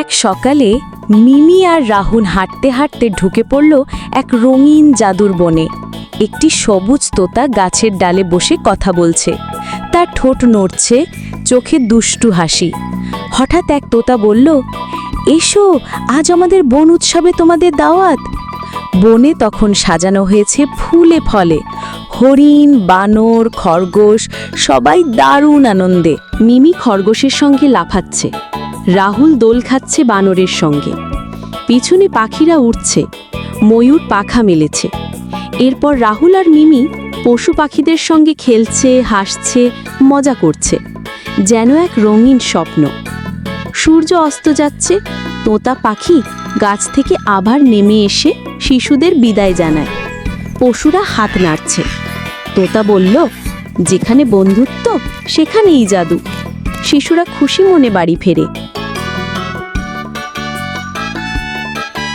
এক সকালে মিমি আর রাহুল হাঁটতে হাঁটতে ঢুকে পড়ল এক রঙিন জাদুর বনে। একটি সবুজ তোতা গাছের ডালে বসে কথা বলছে। তার ঠোঁট নড়ছে, চোখে দুষ্টু হাসি। হঠাৎ এক তোতা বলল, এসো, আজ আমাদের বন উৎসবে তোমাদের দাওয়াত। বনে তখন সাজানো হয়েছে ফুলে ফলে। হরিণ, বানর, খরগোশ, সবাই দারুণ আনন্দে। মিমি খরগোশের সঙ্গে লাফাচ্ছে। রাহুল দোল খাচ্ছে বানরের সঙ্গে। পিছনে পাখিরা উঠছে ময়ূর পাখা মেলেছে। এরপর রাহুল আর মিমি পশু পাখিদের সঙ্গে খেলছে, হাসছে, মজা করছে। যেন এক রঙিন স্বপ্ন। সূর্য অস্ত যাচ্ছে, তোতা পাখি গাছ থেকে আবার নেমে এসে শিশুদের বিদায় জানায়। পশুরা হাত নাড়ছে। তোতা বলল, যেখানে বন্ধুত্ব, সেখানেই জাদু। শিশুরা খুশি মনে বাড়ি ফেরে।